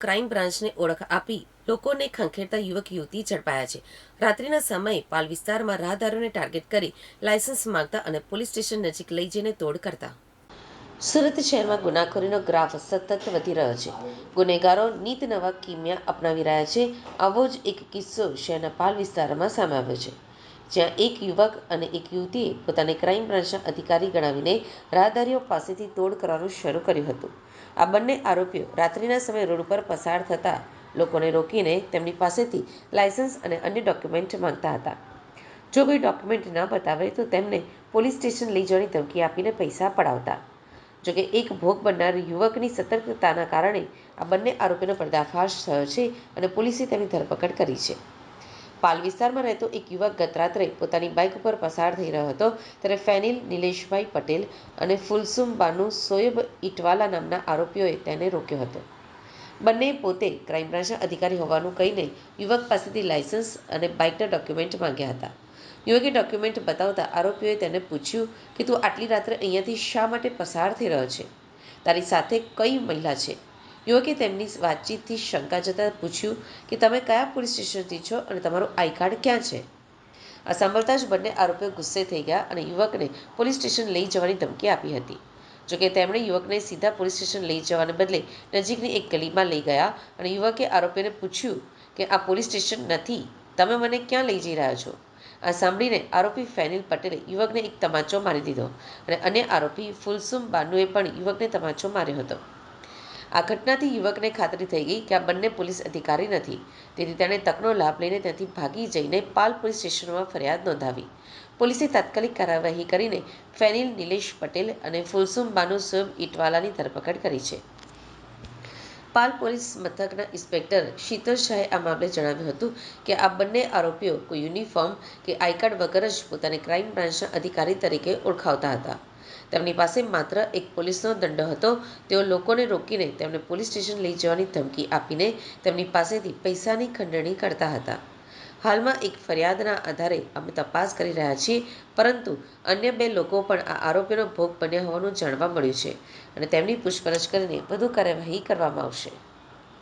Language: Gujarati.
ક્રાઇમ બ્રાન્ચને ઓળખ આપી લોકોને ખંખેરતા યુવક, યુવતી ઝડપાયા છે. રાત્રિના સમયે પાલ વિસ્તારમાં રાહદારોને ટાર્ગેટ કરી લાયસન્સ માંગતા અને પોલીસ સ્ટેશન નજીક લઈ જઈને તોડ કરતા. સુરત શહેરમાં ગુનાખોરીનો ગ્રાફ સતત વધી રહ્યો છે. ગુનેગારો નીત નવા કિમિયા અપનાવી રહ્યા છે. આવો જ એક કિસ્સો શહેરના પાલ વિસ્તારમાં સામે આવ્યો છે. જ્યાં એક યુવક અને એક યુવતીએ પોતાને ક્રાઇમ બ્રાન્ચના અધિકારી ગણાવીને રાહદારીઓ પાસેથી તોડ કરવાનું શરૂ કર્યું હતું. આ બંને આરોપીઓ રાત્રિના સમયે રોડ ઉપર પસાર થતા લોકોને રોકીને તેમની પાસેથી લાયસન્સ અને અન્ય ડોક્યુમેન્ટ માંગતા હતા. જો કોઈ ડોક્યુમેન્ટ ન બતાવે તો તેમને પોલીસ સ્ટેશન લઈ જવાની ધમકી આપીને પૈસા પડાવતા. જોકે એક ભોગ બનનાર યુવકની સતર્કતાના કારણે આ બંને આરોપીનો પર્દાફાશ થયો છે અને પોલીસે તેની ધરપકડ કરી છે. પાલ વિસ્તારમાં રહેતો એક યુવક ગત રાત્રે પોતાની બાઇક ઉપર પસાર થઈ રહ્યો હતો. ત્યારે ફેનિલ નિલેશભાઈ પટેલ અને ફુલસુમ બાનુ સોયબ ઇટવાલા નામના આરોપીઓએ તેને રોક્યો હતો. બંને પોતે ક્રાઇમ બ્રાન્ચના અધિકારી હોવાનું કહીને યુવક પાસેથી લાયસન્સ અને બાઇકના ડોક્યુમેન્ટ માંગ્યા હતા. યુવકે ડોક્યુમેન્ટ બતાવતા આરોપીઓએ તેને પૂછ્યું કે તું આટલી રાત્રે અહીંયાથી શા માટે પસાર થઈ રહ્યો છે? તારી સાથે કઈ મહિલા છે? યુવકે તેમની વાતચીતથી શંકા જતાં પૂછ્યું કે તમે કયા પોલીસ સ્ટેશનથી છો અને તમારું આઈ કાર્ડ ક્યાં છે? આ સાંભળતા જ બંને આરોપીઓ ગુસ્સે થઈ ગયા અને યુવકને પોલીસ સ્ટેશન લઈ જવાની ધમકી આપી હતી. જોકે તેમણે યુવકને સીધા પોલીસ સ્ટેશન લઈ જવાને બદલે નજીકની એક ગલીમાં લઈ ગયા અને યુવકે આરોપીને પૂછ્યું કે, આ પોલીસ સ્ટેશન નથી. તમે મને ક્યાં લઈ જઈ રહ્યા છો? આ સાંભળીને આરોપી ફેનિલ પટેલે યુવકને એક તમાચો મારી દીધો અને અન્ય આરોપી ફુલસુમ બાનુએ પણ યુવકને તમાચો માર્યો હતો. આ ઘટનાથી યુવકને ખાતરી થઈ ગઈ કે આ બંને પોલીસ અધિકારી નથી. તેથી તેણે તકનો લાભ લઈને ત્યાંથી ભાગી જઈને પાલ પોલીસ સ્ટેશનમાં ફરિયાદ નોંધાવી. પોલીસે તાત્કાલિક કાર્યવાહી કરીને ફેનિલ નિલેશ પટેલ અને ફુલસુમ બાનુ સોયબ ઇટવાલાની ધરપકડ કરી છે. પાલ પોલીસ મથકના ઇન્સ્પેક્ટર શીતલ શાહે આ મામલે જણાવ્યું હતું કે આ બંને આરોપીઓ કોઈ યુનિફોર્મ કે આઈ કાર્ડ વગર જ પોતાને ક્રાઇમ બ્રાન્ચના અધિકારી તરીકે ઓળખાવતા હતા. તેમની પાસે માત્ર એક પોલીસનો દંડ હતો. તેઓ લોકોને રોકીને તેમને પોલીસ સ્ટેશન લઈ જવાની ધમકી આપીને તેમની પાસેથી પૈસાની ખંડણી કરતા હતા. હાલમાં એક ફરિયાદના આધારે અમે તપાસ કરી રહ્યા છીએ, પરંતુ અન્ય બે લોકો પણ આ આરોપીનો ભોગ બન્યા હોવાનું જાણવા મળ્યું છે અને તેમની પૂછપરછ કરીને વધુ કાર્યવાહી કરવામાં આવશે.